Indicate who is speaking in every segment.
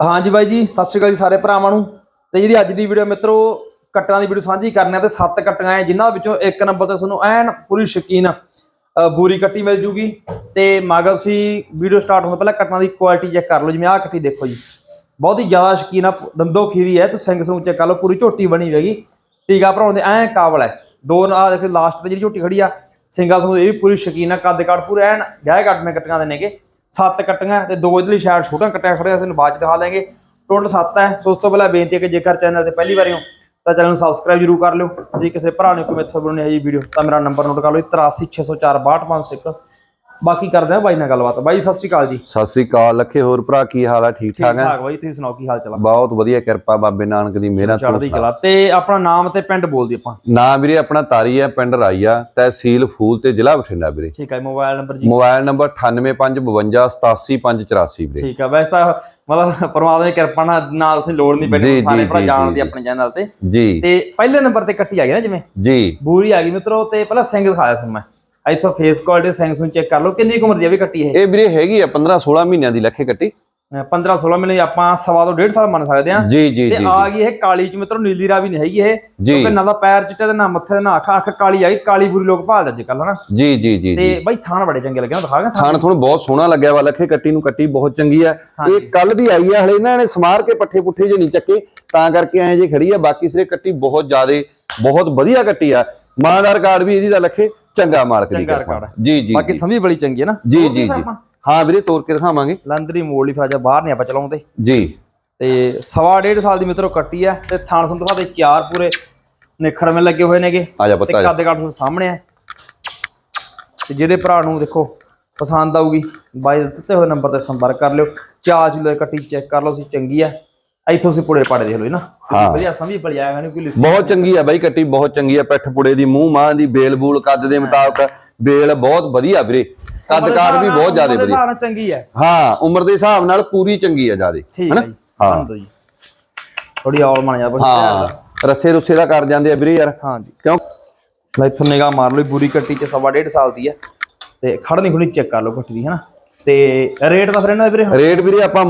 Speaker 1: ਹਾਂਜੀ ਬਾਈ ਜੀ ਸਤਿ ਸ਼੍ਰੀ ਅਕਾਲ ਜੀ ਸਾਰੇ ਭਰਾਵਾਂ ਨੂੰ। ਤੇ ਜਿਹੜੀ ਅੱਜ ਦੀ ਵੀਡੀਓ ਮਿੱਤਰੋ ਕੱਟਾਂ ਦੀ ਵੀਡੀਓ ਸਾਂਝੀ ਕਰਨੀ ਆ ਤੇ ਸੱਤ ਕੱਟੀਆਂ ਆ ਜਿਨ੍ਹਾਂ ਵਿੱਚੋਂ ਇੱਕ ਨੰਬਰ ਤੇ ਤੁਹਾਨੂੰ ਐਨ ਪੂਰੀ ਸ਼ਕੀਨ ਅ, ਬੂਰੀ ਕੱਟੀ ਮਿਲ ਜੂਗੀ। ਤੇ ਮਗਰ ਤੁਸੀਂ ਵੀਡੀਓ ਸਟਾਰਟ ਹੋਣ ਤੋਂ ਪਹਿਲਾਂ ਕੱਟਾਂ ਦੀ ਕੁਆਲਿਟੀ ਚੈੱਕ ਕਰ ਲਓ ਜਿਵੇਂ ਆਹ ਕੱਟੀ ਦੇਖੋ ਜੀ। ਬਹੁਤ ਹੀ ਜ਼ਿਆਦਾ ਸ਼ਕੀਨ ਆ ਦੰਦੋ ਖੀਰੀ ਹੈ ਤੇ ਸਿੰਘ ਸਿੰਘ ਚੈੱਕ ਕਰ ਲਓ ਪੂਰੀ ਝੋਟੀ ਬਣੀ ਹੋਏਗੀ। ਟੀਕਾ ਭਰਾਉਣ ਦੇ ਐ ਕਾਬਲ ਹੈ ਦੋ ਆ ਦੇਖੋ ਲਾਸਟ ਤੇ ਜਿਹੜੀ ਝੋਟੀ ਖੜੀ ਆ ਸਿੰਘਾ ਸਿੰਘ ਇਹ ਵੀ ਪੂਰੀ ਸ਼ਕੀਨ ਆ ਕੱਦ ਕਾਠ ਪੂਰੇ ਐਨ ਗਹਿ ਕੱਟ ਮੇ ਕੱਟੀਆਂ ਦੇ ਨੇਗੇ। ਸੱਤ ਕੱਟੀਆਂ ਤੇ ਦੋ ਇਹਦੇ ਲਈ ਸ਼ਾਇਦ ਛੋਟੀਆਂ ਕੱਟੀਆਂ ਖੜੀਆਂ ਸਾਨੂੰ ਬਾਅਦ ਚ ਦਿਖਾ ਲਾਂਗੇ। ਟੋਟਲ ਸੱਤ ਹੈ। ਸੋ ਉਸ ਤੋਂ ਪਹਿਲਾਂ ਬੇਨਤੀ ਹੈ ਕਿ ਜੇਕਰ ਚੈਨਲ ਤੇ ਪਹਿਲੀ ਵਾਰੀ ਹੋ, ਤਾਂ ਚੈਨਲ ਨੂੰ ਸਬਸਕ੍ਰਾਈਬ ਜਰੂਰ ਕਰ ਲਿਓ। ਜੇ ਕਿਸੇ ਭਰਾ ਨੇ ਕੋਈ ਮੈਥੋਂ ਬਣਾਉਣੀ ਹੈ ਜੀ ਵੀਡੀਓ ਤਾਂ ਮੇਰਾ ਨੰਬਰ ਨੋਟ ਕਰ ਲਓ। 8360462501 ਬਾਕੀ ਕਰਦੇ ਆ ਬਾਈ ਨਾਲ ਗੱਲਬਾਤ। ਬਾਈ ਸਤਿ ਸ਼੍ਰੀ ਅਕਾਲ ਜੀ।
Speaker 2: ਸਤਿ ਸ੍ਰੀ ਅਕਾਲ ਲੱਖੇ ਹੋਰ ਭਰਾ ਕੀ ਹਾਲ ਆ ਠੀਕ
Speaker 1: ਠੀਕ
Speaker 2: ਠਾਕ ਹੈ?
Speaker 1: ਠਾਕ ਬਾਈ ਤੁਸੀਂ ਸੁਣਾਓ ਕੀ ਹਾਲ ਚਾਲ ਆ?
Speaker 2: ਬਹੁਤ ਵਧੀਆ ਕਿਰਪਾ ਬਾਬੇ ਨਾਨਕ ਦੀ ਮਿਹਰਾਂ ਤੋਂ
Speaker 1: ਚੜ੍ਹਦੀ ਕਲਾ ਤੇ ਆਪਣਾ ਨਾਮ ਤੇ ਪਿੰਡ ਬੋਲਦੀ ਆਪਾਂ।
Speaker 2: ਨਾਮ ਵੀਰੇ ਆਪਣਾ ਤਾਰੀ ਹੈ ਪਿੰਡ ਰਾਈਆ ਤਹਿਸੀਲ ਫੂਲ ਤੇ ਜ਼ਿਲ੍ਹਾ ਬਠਿੰਡਾ ਵੀਰੇ।
Speaker 1: ਠੀਕ ਹੈ ਮੋਬਾਈਲ ਨੰਬਰ ਜੀ।
Speaker 2: ਮੋਬਾਈਲ ਨੰਬਰ 9855287584 ਵੀਰੇ।
Speaker 1: ਠੀਕ ਹੈ ਵੈਸੇ ਤਾਂ ਮਤਲਬ ਪਰਮਾਤਮਾ ਦੀ ਕਿਰਪਾ ਨਾਲ ਨਾਲ ਅਸੀਂ ਲੋੜ ਨਹੀਂ
Speaker 2: ਜੀ,
Speaker 1: ਪੈਣੀ ਸਾਰੇ
Speaker 2: ਜੀ,
Speaker 1: ਭਰਾ
Speaker 2: ਜੀ,
Speaker 1: ਜਾਣਦੇ
Speaker 2: ਜੀ।
Speaker 1: ਆਪਣੇ ਚੈਨਲ ਤੇ।
Speaker 2: ਜੀ।
Speaker 1: ਤੇ ਪਹਿਲੇ ਨੰਬਰ ਤੇ ਕੱਟੀ ਆ ਗਈ ਨਾ ਜਿਵੇਂ?
Speaker 2: ਜੀ।
Speaker 1: ਬੂਰੀ ਆ ਗਈ ਮਿੱਤਰੋ ਤੇ ਪਹਿਲਾਂ ਸਿੰਗਲ ਦਿਖਾਇਆ ਤੁਹਾਨੂੰ ਮੈਂ। ਇੱਥੋਂ ਫੇਸ ਕੁਆਲਿਟੀ ਸਿੰਘ ਸੁਣ ਚੈੱਕ ਕਰ ਲਓ ਕਿੰਨੀ ਉਮਰ ਦੀ ਆ ਵੀ ਕੱਟੀ ਇਹ।
Speaker 2: ਇਹ ਵੀਰੇ ਹੈਗੀ ਆ 15 16 ਮਹੀਨਿਆਂ ਦੀ ਲੱਖੇ ਕੱਟੀ
Speaker 1: 15 16 ਮਹੀਨੇ ਆਪਾਂ ਸਵਾ ਤੋਂ ਡੇਢ ਸਾਲ ਮੰਨ ਸਕਦੇ ਆ
Speaker 2: ਜੀ ਜੀ
Speaker 1: ਤੇ
Speaker 2: ਜੀ
Speaker 1: ਆ ਗਈ ਇਹ ਕਾਲੀ ਚ ਮਿੱਤਰੋ ਨੀਲੀ ਰਾਵੀ ਨਹੀਂ ਹੈਗੀ ਇਹ।
Speaker 2: ਜੀ।
Speaker 1: ਕਿਉਂਕਿ ਨਾ ਦਾ ਪੈਰ ਚਿੱਟਾ ਤੇ ਨਾ ਮੱਥੇ ਤੇ ਨਾ ਅੱਖ ਅੱਖ ਕਾਲੀ ਆ ਗਈ ਕਾਲੀ ਬੁਰੀ ਲੋਕ ਭਾਲਦੇ ਅੱਜ ਕੱਲ ਹਨਾ।
Speaker 2: ਜੀ ਜੀ ਜੀ
Speaker 1: ਤੇ
Speaker 2: ਜੀ।
Speaker 1: ਬਾਈ ਥਾਣ ਬੜੇ ਚੰਗੇ ਲੱਗੇ ਨਾ ਦਿਖਾਗਾ
Speaker 2: ਖਾਣ ਤੁਹਾਨੂੰ ਬਹੁਤ ਸੋਹਣਾ ਲੱਗਿਆ ਵਾ ਲੱਖੇ ਕੱਟੀ ਨੂੰ ਕੱਟੀ ਬਹੁਤ ਚੰਗੀ ਆ। ਇਹ ਕੱਲ ਦੀ ਆਈ ਆ ਹਲੇ ਇਹਨਾਂ ਨੇ ਸਮਾਰ ਕੇ ਪੱਠੇ ਪੁੱਠੇ ਜੇ ਨਹੀਂ ਚੱਕੇ ਤਾਂ ਕਰਕੇ ਐ ਜੇ ਖੜੀ ਆ ਬਾਕੀ ਸਿਰੇ ਕੱਟੀ ਬਹੁਤ ਜ਼ਿਆਦੇ ਬਹੁਤ ਵਧੀਆ ਕੱਟੀ ਆ। ਮਾਨਦਾਰ ਕਾਰਡ ਵੀ ਇਹਦੀ ਦਾ ਲੱਖੇ। ਚੰਗਾ ਮਾਲਕ ਦੀ
Speaker 1: ਚੰਗਾ
Speaker 2: ਜੀ ਜੀ
Speaker 1: ਬਾਕੀ ਸਮਝ ਬੜੀ ਚੰਗੀ ਹੈ ਨਾ?
Speaker 2: ਜੀ ਜੀ ਜੀ। ਹਾਂ ਵੀਰੇ ਤੋੜ ਕੇ ਦਿਖਾਵਾਂਗੇ।
Speaker 1: ਲੰਦਰੀ ਮੋੜ ਲਈ ਫਿਰ ਅੱਜ ਬਾਹਰ ਨਹੀਂ ਆਪਾਂ ਚਲਾਉਂਦੇ
Speaker 2: ਜੀ।
Speaker 1: ਤੇ ਸਵਾ ਡੇਢ ਸਾਲ ਦੀ ਮਿੱਤਰੋ ਕੱਟੀ ਆ ਤੇ ਥਾਣ ਸੰਦ ਦੇ ਚਾਰ ਪੂਰੇ ਨਿਖਰ ਮੇ ਲੱਗੇ ਹੋਏ ਨੇਗੇ।
Speaker 2: ਆ ਜਾ
Speaker 1: ਤੇ
Speaker 2: ਪਤਾ
Speaker 1: ਕੱਦ ਤੁਹਾਡੇ ਸਾਹਮਣੇ ਆ ਤੇ ਜਿਹੜੇ ਭਰਾ ਨੂੰ ਦੇਖੋ ਪਸੰਦ ਆਊਗੀ ਬਾਈ ਦਿੱਤੇ ਹੋਏ ਨੰਬਰ ਤੇ ਸੰਪਰਕ ਕਰ ਲਿਓ। ਚਾਹ ਚੁਲੇ ਕੱਟੀ ਚੈੱਕ ਕਰ ਲਓ ਸੀ ਚੰਗੀ ਆ ਇੱਥੋਂ ਸੀ ਪੁੜੇ ਪਾੜੇ ਦੇਖ ਲਓ ਨਾ।
Speaker 2: ਹਾਂ।
Speaker 1: ਵਧੀਆ ਸਮਝ ਪੜ ਜਾਏਗਾ ਨਹੀਂ ਕੋਈ
Speaker 2: ਬਹੁਤ ਚੰਗੀ ਆ ਬਾਈ ਕੱਟੀ ਬਹੁਤ ਚੰਗੀ ਆ ਪਿੱਠ ਪੁੜੇ ਦੀ ਮੂੰਹ ਮਾਂ ਦੀ ਬੇਲ ਬੂਲ ਕੱਦ ਦੇ ਮੁਤਾਬਕ। ਬੇਲ ਬਹੁਤ ਵਧੀਆ ਵੀਰੇ। ਕੱਦਕਾਰ ਵੀ ਬਹੁਤ ਜ਼ਿਆਦਾ ਵਧੀਆ।
Speaker 1: ਵਧੀਆ ਚੰਗੀ ਆ।
Speaker 2: ਹਾਂ ਉਮਰ ਦੇ ਹਿਸਾਬ ਨਾਲ ਪੂਰੀ ਚੰਗੀ ਆ ਜਿਆਦੇ।
Speaker 1: ਠੀਕ ਹੈ।
Speaker 2: ਹਾਂ।
Speaker 1: ਹਾਂ ਥੋੜੀ ਔਲ ਬਣ ਜਾ ਬਸ
Speaker 2: ਹਾਂ ਰਸੇ ਰੁੱਸੇ ਦਾ ਕਰ ਜਾਂਦੇ ਆ ਵੀਰੇ ਯਾਰ।
Speaker 1: ਹਾਂ ਜੀ।
Speaker 2: ਕਿਉਂ?
Speaker 1: ਲੈ ਇੱਥੋਂ ਨਿਗਾਹ ਮਾਰ ਲਓ ਬੁਰੀ ਕੱਟੀ ਚ ਸਵਾ ਡੇਢ ਸਾਲ ਦੀ ਆ। ਤੇ ਖੜਨੀ ਖੁਣੀ ਚੈੱਕ ਕਰ ਲਓ ਕੱਟੀ ਦੀ ਹਨਾ? ਤੇ ਰੇਟ ਤਾਂ ਫਿਰ ਇਹਨਾਂ ਦਾ ਵੀਰੇ
Speaker 2: ਰੇਟ ਵੀਰੇ ਆਪਾਂ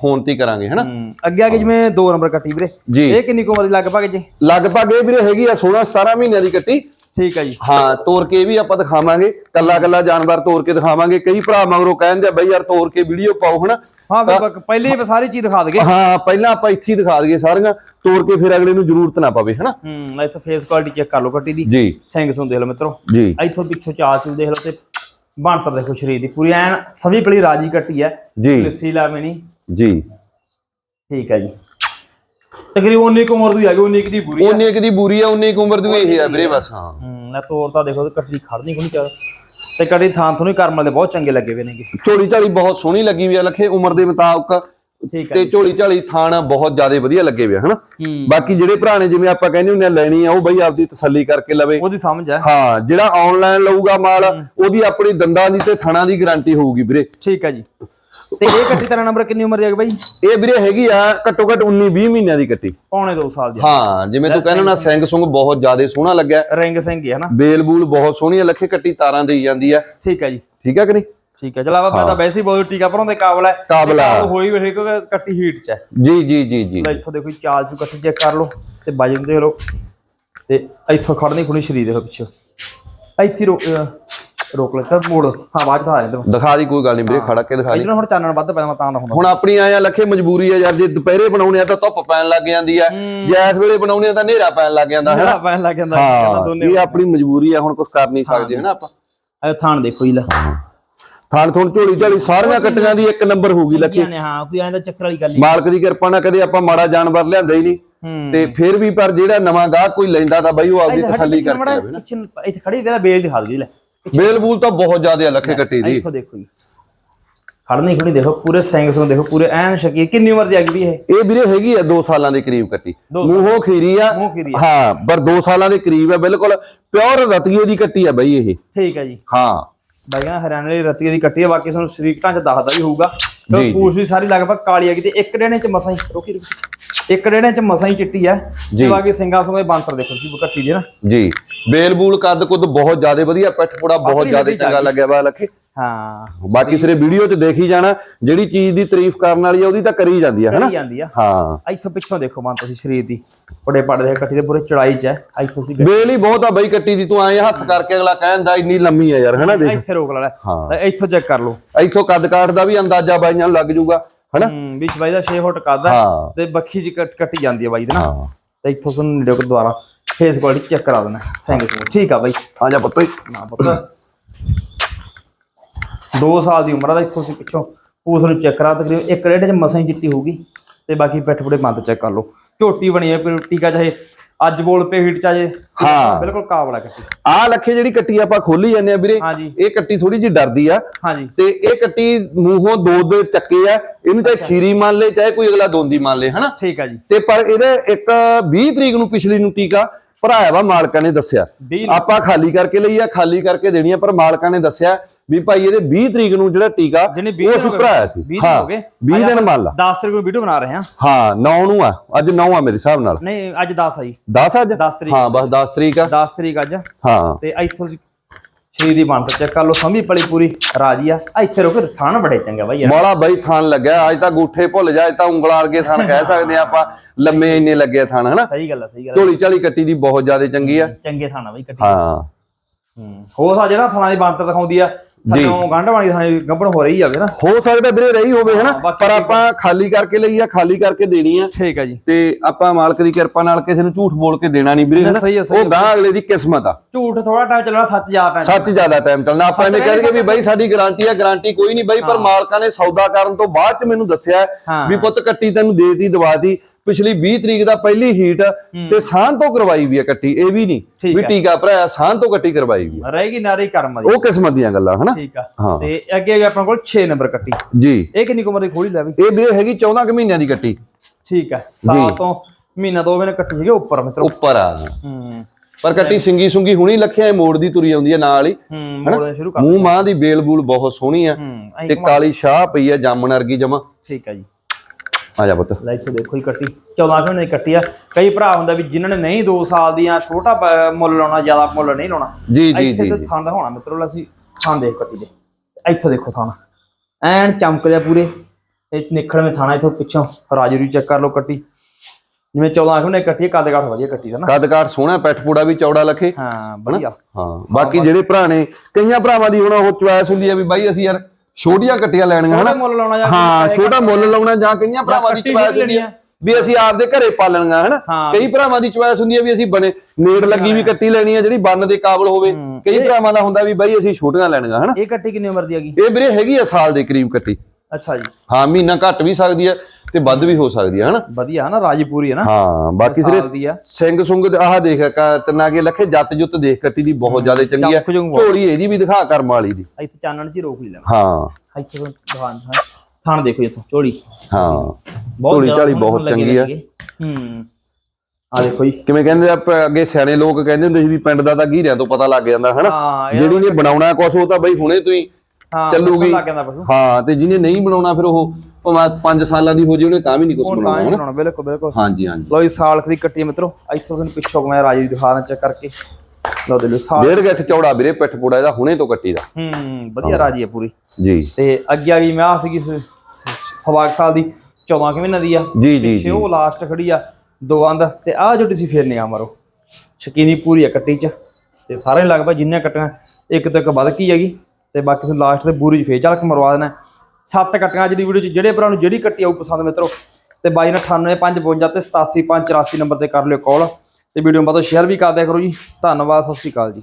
Speaker 2: ਫੋਨ ਤੇ ਕਰਾਂਗੇ ਹਨਾ?
Speaker 1: ਅੱਗੇ ਆ ਕੇ ਜਿਵੇਂ 2 ਨੰਬਰ ਕੱਟੀ ਵੀਰੇ। ਇਹ ਕਿੰਨੀ ਕੁ ਉਮਰ ਦੀ ਲਗਭਗ ਜੀ?
Speaker 2: ਲਗਭਗ ਇਹ ਵੀਰੇ ਹੈਗੀ ਆ 16 17 ਮਹੀਨਿਆਂ ਦੀ ਕੱਟੀ।
Speaker 1: ਠੀਕ ਹੈ ਜੀ।
Speaker 2: ਹਾਂ ਤੋੜ ਕੇ ਵੀ ਆਪਾਂ ਦਿਖਾਵਾਂਗੇ। ਕੱਲਾ ਕੱਲਾ ਜਾਨਵਰ ਤੋੜ ਕੇ ਦਿਖਾਵਾਂਗੇ। ਕਈ ਭਰਾ ਮਗਰੋਂ ਕਹਿੰਦੇ ਆ ਬਈ ਯਾਰ ਤੋੜ ਕੇ ਵੀਡੀਓ ਪਾਓ ਹਨਾ?
Speaker 1: ਹਾਂ ਫਿਰ ਪਹਿਲੇ ਹੀ ਸਾਰੀ ਚੀਜ਼ ਦਿਖਾ ਦਗੇ
Speaker 2: ਹਾਂ ਪਹਿਲਾਂ ਆਪਾਂ ਇੱਥੇ ਹੀ ਦਿਖਾ ਦਈਏ ਸਾਰੀਆਂ। ਤੋੜ ਕੇ ਫਿਰ ਅਗਲੇ ਨੂੰ ਜ਼ਰੂਰਤ ਨਾ ਪਵੇ ਹਨਾ?
Speaker 1: ਹੂੰ ਇੱਥੋਂ ਫੇਸ ਕੁਆਲਿਟੀ ਚੈੱਕ ਕਰ ਲਓ ਕੱਟੀ ਦੀ।
Speaker 2: ਜੀ।
Speaker 1: ਸਿੰਘ ਸੁਣ ਦੇਖ ਲਓ ਮਿੱਤਰੋ।
Speaker 2: ਜੀ।
Speaker 1: ਇੱਥੋਂ ਪਿੱਛੋਂ ਚਾਲ ਚੂਲ ਦੇਖ ਲਓ ਤੇ ਬਣਤਰ ਦੇਖੋ ਸ਼ਰੀਰ ਦੀ। ਪੂਰੀ ਐਨ ਸਭੀ ਪਲੀ ਰਾਜੀ ਕੱਟੀ ਹੈ
Speaker 2: ਜੀ।
Speaker 1: ਲੱਸੀ ਲਾਵੇਂ ਨਹੀਂ
Speaker 2: ਜੀ।
Speaker 1: ਠੀਕ ਹੈ ਜੀ। ਤਕਰੀਬਨ 19 ਕੁ ਉਮਰ ਦੀ ਆ ਗਈ 19 ਕੁ ਦੀ ਬੁਰੀ
Speaker 2: ਉਨੀ ਕੁ ਦੀ ਬੂਰੀ ਉਨੀ ਕੁ ਉਮਰ ਦੀ ਵੀ ਇਹ ਆ ਵੀਰੇ ਬਸ ਹਾਂ।
Speaker 1: ਹੂੰ ਲੈ ਤੋਰ ਤਾਂ ਦੇਖੋ ਕੱਟੀ ਖੜਨੀ ਕੋਈ ਚੱਲ। ਤੇ ਕੱਟੀ ਥਾਂ ਤੋਂ ਨਹੀਂ ਕਰਮ ਵਾਲੇ ਬਹੁਤ ਚੰਗੇ ਲੱਗੇ ਹੋਏ ਨੇਗੇ।
Speaker 2: ਝੋਲੀ ਝਾਲੀ ਬਹੁਤ ਸੋਹਣੀ ਲੱਗੀ ਵੀ ਆ ਲਖੇ ਉਮਰ ਦੇ ਮੁਤਾਬਕ
Speaker 1: ਹੈ
Speaker 2: ਤੇ ਝੋਲੀ ਝਾਲੀ ਥਾਣ ਬਹੁਤ ਜ਼ਿਆਦਾ ਵਧੀਆ ਲੱਗੇ ਵੇ ਹਨਾ?
Speaker 1: ਹੂੰ।
Speaker 2: ਬਾਕੀ ਜਿਹੜੇ ਭਰਾ ਨੇ ਜਿਵੇਂ ਆਪਾਂ ਕਹਿੰਦੇ ਹੁੰਦੇ ਆ ਲੈਣੀ ਆ ਉਹ ਬਈ ਆਪਦੀ ਤਸੱਲੀ ਕਰਕੇ ਲਵੇ।
Speaker 1: ਉਹਦੀ ਸਮਝ ਹੈ
Speaker 2: ਹਾਂ ਜਿਹੜਾ ਆਨਲਾਈਨ ਲਊਗਾ ਮਾਲ ਉਹਦੀ ਆਪਣੀ ਦੰਦਾਂ ਦੀ ਤੇ ਥਣਾ ਦੀ ਗਾਰੰਟੀ ਹੋਊਗੀ ਵੀਰੇ।
Speaker 1: ਠੀਕ ਹੈ ਜੀ। ਤੇ ਇਹ ਕੱਟੀ ਤੇਰਾ ਨੰਬਰ ਕਿੰਨੀ ਉਮਰ ਦੀ ਹੈ ਬਾਈ?
Speaker 2: ਇਹ ਵੀਰੇ ਹੈਗੀ ਆ ਘੱਟੋ ਘੱਟ 19 20 ਮਹੀਨਿਆਂ ਦੀ ਕੱਟੀ।
Speaker 1: ਪੌਣੇ 2 ਸਾਲ ਦੀ
Speaker 2: ਹਾਂ ਜਿਵੇਂ ਤੂੰ ਕਹਿੰਦਾ ਨਾ ਸਿੰਘ ਸੁੰਗ ਬਹੁਤ ਜ਼ਿਆਦਾ ਸੋਹਣਾ ਲੱਗਿਆ।
Speaker 1: ਰਿੰਗ ਸਿੰਘ ਹੀ ਹੈ ਨਾ।
Speaker 2: ਬੇਲ ਬੂਲ ਬਹੁਤ ਸੋਹਣੀ ਆ ਲੱਖੇ ਕੱਟੀ ਤਾਰਾਂ ਦੇਈ ਜਾਂਦੀ ਆ।
Speaker 1: ਠੀਕ ਹੈ ਜੀ।
Speaker 2: ਠੀਕ ਆ ਕਿ ਨਹੀਂ?
Speaker 1: ਠੀਕ ਹੈ। ਚਲ ਆਪਾਂ ਤਾਂ ਵੈਸੇ ਹੀ ਬਹੁਤ ਟੀਕਾ ਭਰੋਂ ਦੇ ਕਾਬਲ ਹੈ।
Speaker 2: ਕਾਬਲ
Speaker 1: ਹੋਈ ਵੇਖੇ ਕਿਉਂਕਿ ਕੱਟੀ ਹੀਟ ਚ ਹੈ।
Speaker 2: ਜੀ ਜੀ ਜੀ ਜੀ।
Speaker 1: ਇੱਥੋਂ ਦੇਖੋ ਚਾਲ ਚੂ ਕੱਟੀ ਚੈੱਕ ਕਰ ਲਓ ਤੇ ਵਜਨ ਦੇਖ ਲਓ ਤੇ ਇੱਥੋਂ ਖੜਨੀ ਖੁਣੀ ਸ਼ਰੀਰ ਦੇਖੋ ਪਿੱਛੇ। ਇੱਥੇ ਰੋਕ ਰੋਕ ਲੈ ਤਾਂ ਮੋੜ। ਹਾਂ ਬਾਅਦ ਦਿਖਾ ਦੇ ਤੈਨੂੰ
Speaker 2: ਦਿਖਾ ਦੀ ਕੋਈ ਗੱਲ ਨਹੀਂ ਵੀਰੇ ਖੜਾ ਕੇ ਦਿਖਾ ਦੀ।
Speaker 1: ਇਹਨਾਂ ਹੁਣ ਚਾਨਣ ਵੱਧ ਪੈਣਾ ਮੈਂ ਤਾਂ ਦਾ ਹੁੰਦਾ।
Speaker 2: ਹੁਣ ਆਪਣੀ ਆਇਆ ਲੱਖੇ ਮਜਬੂਰੀ ਆ ਯਾਰ ਜੇ ਦੁਪਹਿਰੇ ਬਣਾਉਣੇ ਆ ਤਾਂ ਧੁੱਪ ਪੈਣ ਲੱਗ ਜਾਂਦੀ ਆ। ਜੇ ਇਸ ਵੇਲੇ ਬਣਾਉਣੇ ਆ ਤਾਂ ਹਨੇਰਾ ਪੈਣ ਲੱਗ ਜਾਂਦਾ ਹੈ
Speaker 1: ਜਿਹੜਾ ਪੈਣ ਲੱਗ ਜਾਂਦਾ
Speaker 2: ਇਹ ਆਪਣੀ ਮਜਬੂਰੀ ਆ ਹੁਣ ਕੁਝ ਕਰ ਨਹੀਂ ਸਕਦੇ ਹਨਾ ਆਪਾਂ?
Speaker 1: ਇਹ ਥਾਣ ਦੇਖੋ ਜੀ ਲੈ।
Speaker 2: ਥਾਣ ਥੁਣ ਝੋਲੀ ਝਾਲੀ ਸਾਰੀਆਂ ਕੱਟੀਆਂ ਦੀ ਇੱਕ ਨੰਬਰ ਹੋਊਗੀ
Speaker 1: ਨੇ ਹਾਂ ਕੋਈ ਐਂ ਦਾ ਚੱਕਰ ਵਾਲੀ ਗੱਲ ਨਹੀਂ।
Speaker 2: ਮਾਲਕ ਦੀ ਕਿਰਪਾ ਨਾਲ ਕਦੇ ਆਪਾਂ ਮਾੜਾ ਜਾਨਵਰ ਲਿਆਂਦਾ ਹੀ ਨਹੀਂ। ਤੇ ਫਿਰ ਵੀ ਪਰ ਜਿਹੜਾ ਨਵਾਂ ਗਾਹਕ ਕੋਈ ਲੈਂਦਾ ਤਾਂ ਬਾਈ ਉਹ ਆਪਦੀ ਤਸੱਲੀ ਕਰਕੇ ਲਵੇ ਨਾ।
Speaker 1: ਇੱਥੇ ਖੜੀ ਜਿਹੜਾ ਬੇਲ ਦਿਖਾ ਦਈ ਲੈ।
Speaker 2: ਬੇਲ ਬੂਲ ਤਾਂ ਬਹੁਤ ਜ਼ਿਆਦਾ ਆ ਲੱਖੇ ਕੱਟੀ ਦੀ।
Speaker 1: ਇੱਥੋਂ ਦੇਖੋ ਜੀ। ਖੜਨੀ ਖੜੀ ਦੇਖੋ ਪੂਰੇ ਸਿੰਘ ਸਿੰਘ ਦੇਖੋ ਪੂਰੇ ਐਨ ਸ਼ਕੀਰ ਕਿੰਨੀ ਉਮਰ ਦੀ ਆ ਗਈ ਵੀ ਇਹ?
Speaker 2: ਇਹ ਵੀਰੇ ਹੈਗੀ ਆ 2 ਸਾਲਾਂ ਦੇ ਕਰੀਬ ਕੱਟੀ। ਮੂੰਹੋਂ ਖੀਰੀ ਆ।
Speaker 1: ਆ।
Speaker 2: ਹਾਂ ਪਰ 2 ਸਾਲਾਂ ਦੇ ਕਰੀਬ ਆ ਬਿਲਕੁਲ ਪਿਓਰ ਰਤੀਏ ਦੀ ਕੱਟੀ ਆ ਬਾਈ ਇਹ।
Speaker 1: ਠੀਕ ਹੈ ਜੀ।
Speaker 2: ਹਾਂ।
Speaker 1: ਬਾਈਆਂ ਹਰਿਆਣੇ ਦੀ ਰਤੀ ਦੀ ਕੱਟੀ ਹੈ ਬਾਕੀ ਤੁਹਾਨੂੰ ਸਰੀਰ ਢਾਂਚਾ ਦੱਸਦਾ ਵੀ ਹੋਊਗਾ।
Speaker 2: ਜੀ,
Speaker 1: ਪੂਛ ਵੀ ਸਾਰੀ ਲਗਭਗ ਕਾਲੀ ਹੈਗੀ ਤੇ ਇੱਕ ਡੇਣੇ ਚ ਮਸਾਂ ਹੀ ਰੋਕੀ ਰੋਕੀ। ਇੱਕ ਡੇਣੇ ਚ ਮਸਾਂ ਹੀ ਚਿੱਟੀ ਹੈ
Speaker 2: ਜੀ।
Speaker 1: ਤੇ ਬਾਕੀ ਸਿੰਘਾਂ ਸੰਗੇ ਬਾਂਤਰ ਦੇਖੋ ਜੀ ਕੱਟੀ ਦੀ ਨਾ।
Speaker 2: ਜੀ। ਬੇਲ ਬੂਲ ਕੱਦ ਕੁੱਦ ਬਹੁਤ ਜ਼ਿਆਦਾ ਵਧੀਆ ਪਿੱਠ ਪੂੜਾ ਬਹੁਤ ਜ਼ਿਆਦਾ
Speaker 1: ਚ
Speaker 2: ਚੰਗਾ
Speaker 1: ਆ ਗਈ।
Speaker 2: ਲੱਗਿਆ ਵਾ ਲੱਖੇ।
Speaker 1: ਹਾਂ।
Speaker 2: ਬਾਕੀ ਸਿਰੇ ਵੀਡੀਓ 'ਚ ਦੇਖੀ ਜਾਣਾ ਜਿਹੜੀ ਚੀਜ਼ ਦੀ ਤਾਰੀਫ ਕਰਨ ਵਾਲੀ ਆ ਉਹਦੀ ਤਾਂ ਕਰੀ ਜਾਂਦੀ ਆ ਹਨਾ?
Speaker 1: ਕਰੀ ਜਾਂਦੀ ਆ।
Speaker 2: ਹਾਂ।
Speaker 1: ਇੱਥੋਂ ਪਿੱਛੋਂ ਦੇਖੋ ਮਨ ਤੁਸੀਂ ਸਰੀਰ ਦੀ। ਬੜੇ ਪੜਦੇ ਦੇ ਇਕੱਠੀ ਦੇ ਪੂਰੇ ਚੜਾਈ ਚ ਹੈ। ਇੱਥੋਂ ਤੁਸੀਂ
Speaker 2: ਬੇਲ ਹੀ ਬਹੁਤ ਆ ਬਈ ਕੱਟੀ ਦੀ ਤੂੰ ਐਂ ਹੱਥ ਕਰਕੇ ਅਗਲਾ ਕਹਿੰਦਾ ਇੰਨੀ ਲੰਮੀ ਆ ਯਾਰ ਹਨਾ ਦੇਖ।
Speaker 1: ਇੱਥੇ ਰੋਕ ਲੈ ਲੈ। ਇੱਥੋਂ ਚੈੱਕ ਕਰ ਲਓ।
Speaker 2: ਇੱਥੋਂ ਕੱਦ ਕਾਠ ਦਾ ਵੀ ਅੰਦਾਜ਼ਾ ਬਾਈਆਂ ਨੂੰ ਲੱਗ ਜਾਊਗਾ ਹਨਾ?
Speaker 1: ਹੂੰ ਵਿੱਚ ਬਾਈ ਦਾ 6 ਫੁੱਟ ਕੱਦ ਹਾਂ ਤੇ ਬੱਖੀ ਜੀ ਕੱਟ- ਕੱਟੀ ਜਾਂਦੀ ਹੈ ਬਾਈ ਦੇ ਨਾ ਤੇ ਇੱਥੋਂ ਤੁਹਾਨੂੰ ਨੇੜੇ ਦੁਆਰਾ ਫੇਸ ਕੁਆਲਿਟੀ ਚੈੱਕ ਕਰਾ ਦੇਣਾ। ਸਿੰਘ ਠੀਕ ਆ ਬਾਈ।
Speaker 2: ਆ ਜਾ ਪੁੱਤ
Speaker 1: ਨਾ ਪਤਾ। 2 ਸਾਲ ਦੀ ਉਮਰ ਦਾ ਇੱਥੋਂ ਸੀ ਪਿੱਛੋਂ ਪੂਸ ਨੂੰ ਚੈੱਕ ਕਰਾ ਤਕਰੀਬਨ ਇੱਕ ਰੇਟ ਚ ਮਸਾਂ ਹੀ ਚਿੱਟੀ ਹੋਊਗੀ। ਤੇ ਬਾਕੀ ਪੈਠ ਪੁੜੇ ਮੰਦ ਚੈੱਕ ਕਰ ਲਓ। ਝੋਟੀ ਬਣੀ ਹੈ ਟੀਕਾ ਚਾਹੇ ਅੱਜ ਬੋਲ ਪੇ ਹੀਟ ਚਾਹੇ
Speaker 2: ਹਾਂ।
Speaker 1: ਬਿਲਕੁਲ ਕਾਬਲਾ ਕੱਟੀ।
Speaker 2: ਆ ਲੱਖੇ ਜਿਹੜੀ ਕੱਟੀ ਆਪਾਂ ਖੋਲੀ ਜਾਂਦੇ ਆ ਵੀਰੇ ਇਹ ਕੱਟੀ ਥੋੜੀ ਜਿਹੀ ਡਰਦੀ ਆ।
Speaker 1: ਹਾਂਜੀ।
Speaker 2: ਤੇ ਇਹ ਕੱਟੀ ਮੂੰਹੋਂ ਦੋ ਦੋ ਚੱਕੇ ਆ ਇਹਨੂੰ ਚਾਹੇ ਖੀਰੀ ਮੰਨ ਲੇ ਚਾਹੇ ਕੋਈ ਅਗਲਾ ਦੋਂਦੀ ਮੰਨ ਲੇ ਹਨਾ?
Speaker 1: ਠੀਕ ਆ ਜੀ।
Speaker 2: ਤੇ ਪਰ ਇਹਦੇ ਇੱਕ 20 ਤਰੀਕ ਨੂੰ ਪਿਛਲੀ ਨੂੰ ਟੀਕਾ ਭਰਾਇਆ ਵਾ ਮਾਲਕਾਂ ਨੇ ਦੱਸਿਆ।
Speaker 1: 20
Speaker 2: ਆਪਾਂ ਖਾਲੀ ਕਰਕੇ ਲਈ ਆ ਖਾਲੀ ਕਰਕੇ ਦੇਣੀ ਆ ਪਰ ਮਾਲਕਾਂ ਨੇ ਦੱਸਿਆ ਵੀ ਭਾਈ ਇਹਦੇ 20 ਤਰੀਕ ਨੂੰ ਜਿਹੜਾ ਟੀਕਾ ਉਹ ਅਸੀਂ ਭਰਾਇਆ ਸੀ।
Speaker 1: 20
Speaker 2: ਹਾਂ
Speaker 1: ਹੋ ਗਏ।
Speaker 2: 20 ਦਿਨ ਮੰਨ ਲਾ।
Speaker 1: 10 ਤਰੀਕ ਨੂੰ ਵੀਡੀਓ ਬਣਾ ਰਹੇ ਹਾਂ।
Speaker 2: ਹਾਂ 9 ਨੂੰ ਆ। ਅੱਜ 9 ਆ ਮੇਰੇ ਹਿਸਾਬ ਨਾਲ।
Speaker 1: ਨਹੀਂ ਅੱਜ 10 ਆ ਜੀ।
Speaker 2: 10 ਅੱਜ?
Speaker 1: 10 ਤਰੀਕ।
Speaker 2: ਹਾਂ ਬਸ 10 ਤਰੀਕ ਆ।
Speaker 1: 10 ਤਰੀਕ ਅੱਜ।
Speaker 2: ਹਾਂ।
Speaker 1: ਤੇ ਇੱਥੋਂ ਸ਼ਰੀਰ ਦੀ ਬਣਤ ਚੈੱਕ ਕਰ ਲਓ ਸੰਭੀ ਪਲੀ ਪੂਰੀ ਰਾਜੀ ਆ। ਆ ਇੱਥੇ ਰੁਕ ਥਾਣ ਬੜੇ ਚੰਗੇ ਬਾਈ ਯਾਰ।
Speaker 2: ਮੋਲਾ ਬਈ ਥਾਨ ਲੱਗਿਆ ਅੱਜ ਤਾਂ ਗੂਠੇ ਭੁੱਲ ਜਾ ਅੱਜ ਤਾਂ ਉਂਗਲਾਂ ਵਰਗੇ ਥਾਨ ਕਹਿ ਸਕਦੇ ਆ ਆਪਾਂ। ਲੰਮੇ ਇੰਨੇ ਲੱਗੇ ਥਾਨ ਹਨਾ?
Speaker 1: ਸਹੀ ਗੱਲ ਆ ਸਹੀ ਗੱਲ ਆ।
Speaker 2: ਝੋਲੀ ਝਾਲੀ ਕੱਟੀ ਦੀ ਬਹੁਤ ਜ਼ਿਆਦਾ ਚੰਗੀ ਆ।
Speaker 1: ਚੰਗੇ ਥਾਣਾ ਬਾਈ ਕੱਟੀ।
Speaker 2: ਹਾਂ।
Speaker 1: ਹੂੰ। ਸਕਦਾ ਜਿਹੜਾ ਥਾਣਾ ਦੀ ਬਣਤ ਦਿਖਾਉਂਦੀ ਆ। ਥੱਲੋਂ ਗੰਢ ਵਾਲੀ ਦੀ ਗੱਭਣ ਹੋ ਰਹੀ ਜਾਵੇ ਨਾ।
Speaker 2: ਹੋ ਸਕਦਾ ਵੀਰੇ ਰਹੀ ਹੋਵੇ ਹਨਾ ਪਰ ਆਪਾਂ ਖਾਲੀ ਕਰਕੇ ਲਈ ਆ ਖਾਲੀ ਕਰਕੇ ਦੇਣੀ ਆ।
Speaker 1: ਠੀਕ ਆ ਜੀ।
Speaker 2: ਤੇ ਆਪਾਂ ਮਾਲਕ ਦੀ ਕਿਰਪਾ ਨਾਲ ਕਿਸੇ ਨੂੰ ਝੂਠ ਬੋਲ ਕੇ ਦੇਣਾ ਨਹੀਂ ਵੀਰੇ ਹਨਾ ਉਹ ਗਾਂ ਅਗਲੇ ਦੀ ਕਿਸਮਤ ਆ।
Speaker 1: ਝੂਠ ਥੋੜਾ ਟਾਈਮ ਚੱਲਣਾ ਸੱਚ ਜ਼ਿਆਦਾ ਟਾਈਮ
Speaker 2: ਸੱਚ ਜ਼ਿਆਦਾ ਟਾਈਮ ਚੱਲਣਾ। ਆਪਾਂ ਇਹਨੇ ਕਹਿ ਦਈਏ ਵੀ ਬਾਈ ਸਾਡੀ ਗਾਰੰਟੀ ਆ ਗਾਰੰਟੀ ਕੋਈ ਨਹੀਂ ਬਾਈ ਪਰ ਮਾਲਕਾਂ ਨੇ ਸੌਦਾ ਕਰਨ ਤੋਂ ਬਾਅਦ ਚ ਮੈਨੂੰ ਦੱਸਿਆ। ਵੀ ਪੁੱਤ ਕੱਟੀ ਤੈਨੂੰ ਦੇਤੀ ਦਵਾਤੀ ਪਿਛਲੀ 20 ਤਰੀਕ ਦਾ ਪਹਿਲੀ ਹੀਟ ਤੇ ਸਾਂਝ ਤੋਂ ਕਰਵਾਈ ਵੀ ਆ ਕੱਟੀ ਇਹ ਵੀ ਨਹੀਂ ਵੀ। ਟੀਕਾ ਭਰਾਇਆ ਸਾਂਝ ਤੋਂ ਕੱਟੀ ਕਰਵਾਈ ਵੀ
Speaker 1: ਰਹੇਗੀ ਨਾਰੀ ਕਰਮ ਦੀ
Speaker 2: ਉਹ ਕਿਸਮਤ ਦੀਆਂ ਗੱਲਾਂ ਹਨਾ?
Speaker 1: ਠੀਕ ਆ।
Speaker 2: ਹਾਂ।
Speaker 1: ਤੇ ਅੱਗੇ ਅੱਗੇ ਆਪਣੇ ਕੋਲ 6 ਨੰਬਰ ਕੱਟੀ।
Speaker 2: ਜੀ।
Speaker 1: ਇਹ ਕਿੰਨੀ ਕੁ ਉਮਰ ਦੀ ਖੋਲੀ ਲੈ ਵੀ?
Speaker 2: ਇਹ ਵੀਰੇ ਹੈਗੀ 14 ਕੁ ਮਹੀਨਿਆਂ ਦੀ ਕੱਟੀ।
Speaker 1: ਠੀਕ ਆ। ਸਾਲ ਤੋਂ ਮਹੀਨਾ ਦੋ ਮਹੀਨੇ ਕੱਟੀ ਹੈਗੇ ਉੱਪਰ ਮਿੱਤਰੋ।
Speaker 2: ਉੱਪਰ ਆ।
Speaker 1: ਹੂੰ।
Speaker 2: ਪਰ ਕੱਟੀ ਸਿੰਗੀ ਸੁੰਗੀ ਹੁਣੀ ਲੱਖਿਆ ਮੋੜ ਦੀ ਤੁਰੀ ਆਉਂਦੀ ਆ ਨਾਲ ਹੀ।
Speaker 1: ਹੂੰ
Speaker 2: ਮੂੰਹ ਮਾਂ ਦੀ ਬੇਲ ਬੂਲ ਬਹੁਤ ਸੋਹਣੀ ਆ
Speaker 1: ਹੂੰ
Speaker 2: ਤੇ ਕਾਲੀ ਸ਼ਾਹ ਪਈ ਆ ਜਾਮਣ ਵਰਗੀ ਜਮਾ।
Speaker 1: ਠੀਕ ਆ ਜੀ।
Speaker 2: ਆ ਜਾ ਪੁੱਤ।
Speaker 1: ਲੈ ਇੱਥੇ ਦੇਖੋ ਹੀ ਕੱਟੀ। 14 ਮਹੀਨੇ ਦੀ ਕੱਟੀ ਆ। ਕਈ ਭਰਾ ਹੁੰਦਾ ਵੀ ਜਿਨ੍ਹਾਂ ਨੇ ਨਹੀਂ 2 ਸਾਲ ਦੀ ਜਾਂ ਛੋਟਾ ਮੁੱਲ ਲਾਉਣਾ ਜ਼ਿਆਦਾ ਮੁੱਲ ਨਹੀਂ ਲਾਉਣਾ।
Speaker 2: ਜੀ ਜੀ
Speaker 1: ਇੱਥੇ
Speaker 2: ਜੀ
Speaker 1: ਤੇ ਥਾਂ ਦਾ ਹੋਣਾ ਮਿੱਤਰੋ ਅਸੀਂ ਥਾਂ ਦੇਖ ਕੱਟੀ ਦੇ। ਇੱਥੇ ਦੇਖੋ ਥਾਂ। ਐਨ ਚਮਕਦੇ ਪੂਰੇ। ਇਹ ਨਿਖੜਵੇਂ ਥਾਣਾ ਇੱਥੋਂ ਪਿੱਛੋਂ। ਰਾਜੂਰੀ ਚੈੱਕ ਕਰ ਲਓ ਕੱਟੀ। ਜਿਵੇਂ 14 ਮਹੀਨੇ ਕੱਟੀ ਹੈ, ਕੱਦ ਕਾਠ ਵਧੀਆ ਕੱਟੀ ਦਾ ਨਾ।
Speaker 2: ਕੱਦ ਕਾਠ ਸੋਹਣਾ ਪੈਠ ਪੂੜਾ ਵੀ ਚੌੜਾ ਲੱਖੇ।
Speaker 1: ਹਾਂ ਵਧੀਆ।
Speaker 2: ਹਾਂ ਬਾਕੀ ਜਿਹੜੇ ਭਰਾ ਨੇ ਕਈਆਂ ਭਰਾਵਾਂ ਦੀ ਹੁਣ ਉਹ ਚੁਆਇਸ ਹੁੰਦੀ ਆ ਵੀ ਬਾਈ ਅਸੀਂ ਯਾਰ ਛੋਟੀਆਂ ਕੱਟੀਆਂ ਲੈਣੀਆਂ ਹਨਾ?
Speaker 1: ਮੁੱਲ ਲਾਉਣਾ ਜਾਂ
Speaker 2: ਹਾਂ ਛੋਟਾ ਮੁੱਲ ਲਾਉਣਾ ਜਾਂ ਕਈਆਂ ਭਰਾਵਾਂ ਦੀ ਚੁਆਇਸ ਹੁੰਦੀ ਆ ਵੀ ਅਸੀਂ ਆਪਦੇ ਘਰੇ ਪਾਲਣੀਆਂ ਹਨਾ?
Speaker 1: ਹਾਂ।
Speaker 2: ਕਈ ਭਰਾਵਾਂ ਦੀ ਚੁਆਇਸ ਹੁੰਦੀ ਆ ਵੀ ਅਸੀਂ ਬਣੇ। ਨੇੜ ਲੱਗੀ ਵੀ ਕੱਟੀ ਲੈਣੀ ਆ ਜਿਹੜੀ ਬੰਨ ਦੇ ਕਾਬਲ ਹੋਵੇ। ਕਈ ਭਰਾਵਾਂ ਦਾ ਹੁੰਦਾ ਵੀ ਬਾਈ ਅਸੀਂ ਛੋਟੀਆਂ ਲੈਣੀਆਂ ਹਨਾ?
Speaker 1: ਇਹ ਕੱਟੀ ਕਿੰਨੀ ਉਮਰ ਦੀ ਹੈਗੀ?
Speaker 2: ਇਹ ਵੀਰੇ ਹੈਗੀ ਆ ਸਾਲ ਦੇ ਕਰੀਬ ਕੱਟੀ।
Speaker 1: ਅੱਛਾ ਜੀ।
Speaker 2: ਹਾਂ ਮਹੀਨਾ ਘੱਟ ਵੀ ਸਕਦੀ ਆ। ਤੇ ਵੱਧ ਵੀ ਹੋ ਸਕਦੀ ਆ ਹਨਾ?
Speaker 1: ਵਧੀਆ ਹੈ ਨਾ ਰਾਜੀਪੂਰੀ ਹੈ ਨਾ?
Speaker 2: ਹਾਂ ਬਾਕੀ ਸਿਰੇ ਸਿੰਘ ਸੁੰਗ ਆਹ ਦੇਖ ਤਨਾ ਕੇ ਲੱਖੇ ਜੱਤ ਜੁੱਤ ਦੇਖ ਕੱਟੀ ਦੀ ਬਹੁਤ ਜ਼ਿਆਦਾ ਚੰਗੀ
Speaker 1: ਬਹੁਤ।
Speaker 2: ਝੋਲੀ ਇਹਦੀ ਵੀ ਦਿਖਾ ਕਰਮ ਵਾਲੀ ਦੀ।
Speaker 1: ਇੱਥੇ ਚਾਨਣ ਹੀ ਰੋਕ ਲਈ ਲੈ।
Speaker 2: ਹਾਂ।
Speaker 1: ਇੱਥੇ ਦੁਕਾਨ ਥਾਂ ਥਾਣ ਦੇਖੋ ਇੱਥੋਂ ਝੋਲੀ।
Speaker 2: ਹਾਂ। ਝੋਲੀ ਝਾਲੀ ਬਹੁਤ ਚੰਗੀ।
Speaker 1: ਲੱਗੇ। ਹੂੰ। ਆ ਦੇਖੋ ਜੀ।
Speaker 2: ਕਿਵੇਂ ਕਹਿੰਦੇ ਆ ਅੱਗੇ ਸਿਆਣੇ ਲੋਕ ਕਹਿੰਦੇ ਹੁੰਦੇ ਸੀ ਵੀ ਪਿੰਡ ਦਾ ਤਾਂ ਘੀਰਿਆਂ ਤੋਂ ਪਤਾ ਲੱਗ ਜਾਂਦਾ ਹਨਾ?
Speaker 1: ਹਾਂ
Speaker 2: ਜਿਹੜੀ ਨੇ ਬਣਾਉਣਾ ਕੁਛ ਉਹ ਤਾਂ ਬਈ ਹੁਣੇ ਤੋਂ ਹੀ
Speaker 1: ਹਾਂ
Speaker 2: ਚੱਲੂਗੀ। ਹਾਂ ਤੇ ਜਿਹਨੇ ਨਹੀਂ ਬਣਾਉਣਾ ਫਿਰ ਉਹ ਭਾਵੇਂ 5 ਸਾਲਾਂ ਦੀ ਹੋ ਜੇ ਉਹਨੇ ਤਾਂ ਵੀ ਨਹੀਂ ਕੁਝ
Speaker 1: ਤਾਂ
Speaker 2: ਬਣਾਉਣਾ
Speaker 1: ਹੀ
Speaker 2: ਹਨਾ
Speaker 1: ਬਣਾਉਣਾ ਬਿਲਕੁਲ ਬਿਲਕੁਲ।
Speaker 2: ਹਾਂਜੀ ਹਾਂਜੀ।
Speaker 1: ਲੋ ਜੀ ਸਾਲ ਦੀ ਕੱਟੀ ਮਿੱਤਰੋ ਇੱਥੋਂ ਤੁਹਾਨੂੰ ਪਿੱਛੋਂ ਮੈਂ ਰਾਜੀ ਦੀ ਦਿਖਾ ਰਾਂ ਚੈੱਕ ਕਰਕੇ। ਲੋ ਦੇ ਲੋ ਸਾਲ
Speaker 2: ਡੇਢ ਗੱਠ ਚੌੜਾ ਵੀਰੇ ਪਿੱਠ ਪੂੜਾ ਇਹਦਾ ਹੁਣੇ ਤੋਂ ਕੱਟੀ ਦਾ।
Speaker 1: ਹੂੰ ਵਧੀਆ ਰਾਜੀ ਹੈ ਪੂਰੀ।
Speaker 2: ਜੀ।
Speaker 1: ਤੇ ਅੱਗੇ ਆ ਗਈ ਮੈਂ ਆ ਸੀਗੀ ਸ- ਸ- ਸਵਾ ਕੁ ਸਾਲ ਦੀ 14 ਕਿ ਮਹੀਨੇ ਦੀ ਆ।
Speaker 2: ਜੀ ਜੀ ਜੀ।
Speaker 1: ਉਹ ਲਾਸਟ ਖੜੀ ਆ ਦੋ ਅੰਦ ਤੇ ਆ ਜੋ ਤੁਸੀਂ ਫੇਰ ਨਿਗਾਹ ਮਾਰੋ ਸ਼ਕੀਨੀ ਪੂਰੀ ਆ ਕੱਟੀ ਚ। ਤੇ ਸਾਰੇ ਲਗਭਗ ਜਿੰਨੇ ਕੱਟੀਆਂ ਇੱਕ ਤੋਂ ਇੱਕ ਵੱਧ ਕੀ ਹੈਗੀ ਤੇ ਬਾਕੀ ਤੁਹਾਨੂੰ ਲਾਸਟ ਤੇ ਬੂਰੀ ਚ ਫੇਰ ਚੱਲ ਕੇ ਮਰਵਾ ਦੇਣਾ। ਸੱਤ ਕੱਟੀਆਂ ਅੱਜ ਦੀ ਵੀਡੀਓ ਚ ਜਿਹੜੇ ਭਰਾ ਨੂੰ ਜਿਹੜੀ ਕੱਟੀ ਆਊ ਪਸੰਦ ਮਿੱਤਰੋ, ਤੇ ਬਾਈ ਨਾਲ 98552 ਤੇ 87584 ਨੰਬਰ ਤੇ ਕਰ ਲਿਓ ਕਾਲ ਤੇ ਵੀਡੀਓ ਨੂੰ ਬਾਅਦ ਸ਼ੇਅਰ ਵੀ ਕਰਦੇ ਕਰੋ ਜੀ। ਧੰਨਵਾਦ, ਸਤਿ ਸ਼੍ਰੀ ਅਕਾਲ ਜੀ।